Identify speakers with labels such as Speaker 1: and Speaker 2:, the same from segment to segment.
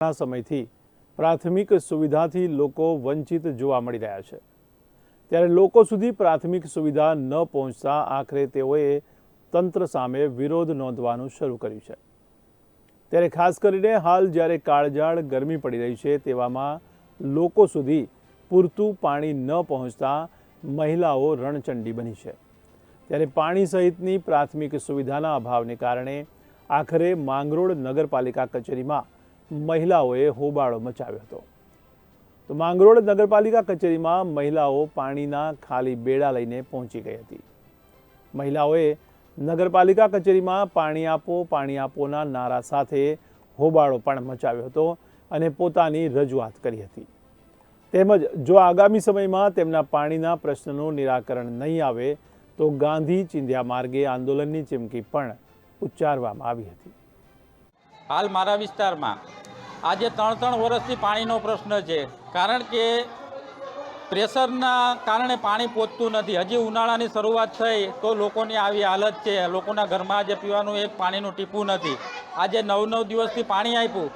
Speaker 1: ઘણા સમયથી પ્રાથમિક સુવિધાથી લોકો વંચિત જોવા મળી રહ્યા છે. ત્યારે લોકો સુધી પ્રાથમિક સુવિધા ન પહોંચતા આખરે તેઓએ તંત્ર સામે વિરોધ નોંધવાનું શરૂ કર્યું છે. ત્યારે ખાસ કરીને હાલ જ્યારે કાળઝાળ ગરમી પડી રહી છે તેવામાં લોકો સુધી પૂરતું પાણી ન પહોંચતા મહિલાઓ રણચંડી બની છે. ત્યારે પાણી સહિતની પ્રાથમિક સુવિધાના અભાવને કારણે આખરે માંગરોળ નગરપાલિકા કચેરીમાં મહિલાઓએ હોબાળો મચાવ્યો હતો. તો માંગરોળ નગરપાલિકા કચેરીમાં મહિલાઓ પાણીના ખાલી બેડા લઈને પહોંચી ગઈ હતી. મહિલાઓએ નગરપાલિકા કચેરીમાં પાણી આપો, પાણી આપોના નારા સાથે હોબાળો પણ મચાવ્યો હતો અને પોતાની રજૂઆત કરી હતી. તેમજ જો આગામી સમયમાં તેમના પાણીના પ્રશ્નનું નિરાકરણ નહીં આવે, તો ગાંધી ચિંધ્યા માર્ગે આંદોલનની ચીમકી પણ ઉચ્ચારવામાં આવી હતી.
Speaker 2: હાલ મારા વિસ્તારમાં. આજે ત્રણ ત્રણ વર્ષથી પાણીનો પ્રશ્ન છે. કારણ કે પ્રેશરના કારણે પાણી પહોંચતું નથી. હજી ઉનાળાની શરૂઆત થઈ તો લોકોની આવી હાલત છે. લોકોના ઘરમાં આજે પીવાનું એક પાણીનું ટીપું નથી. આજે નવ નવ દિવસથી પાણી આપ્યું.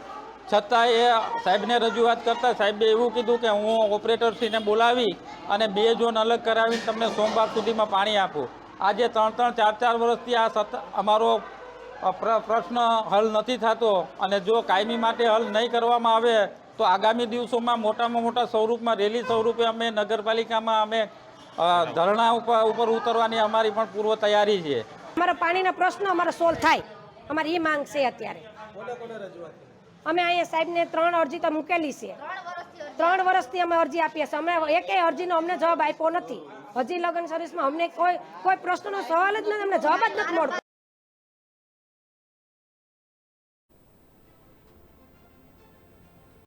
Speaker 2: છતાં એ સાહેબને રજૂઆત કરતાં સાહેબે એવું કીધું કે હું ઓપરેટરશ્રીને બોલાવી અને બે ઝોન અલગ કરાવીને તમને સોમવાર સુધીમાં પાણી આપું. આજે ત્રણ ત્રણ ચાર ચાર વર્ષથી આ સત, અમારો પ્રશ્ન હલ નથી થતો અને જો કાયમી માટે હલ નહીં કરવામાં આવે, તો આગામી દિવસોમાં મોટામાં મોટા સ્વરૂપમાં, રેલી સ્વરૂપે અમે નગરપાલિકામાં અમે ધરણા ઉપર ઉતરવાની અમારી પણ પૂર્વ તૈયારી છે.
Speaker 3: અમારા પાણીના પ્રશ્નો અમારો સોલ્વ થાય. અમારી એ માંગ છે અત્યારે. અમે અહીંયા સાહેબને ત્રણ અરજી તો મૂકેલી છે. ત્રણ વર્ષથી અમે અરજી આપીએ છીએ. અમે એકે અરજીનો અમને જવાબ આપ્યો નથી. હજી લગ્ન સર્વિસમાં અમને કોઈ કોઈ પ્રશ્નનો સવાલ જ નથી. અમને જવાબ જ નથી મળતો.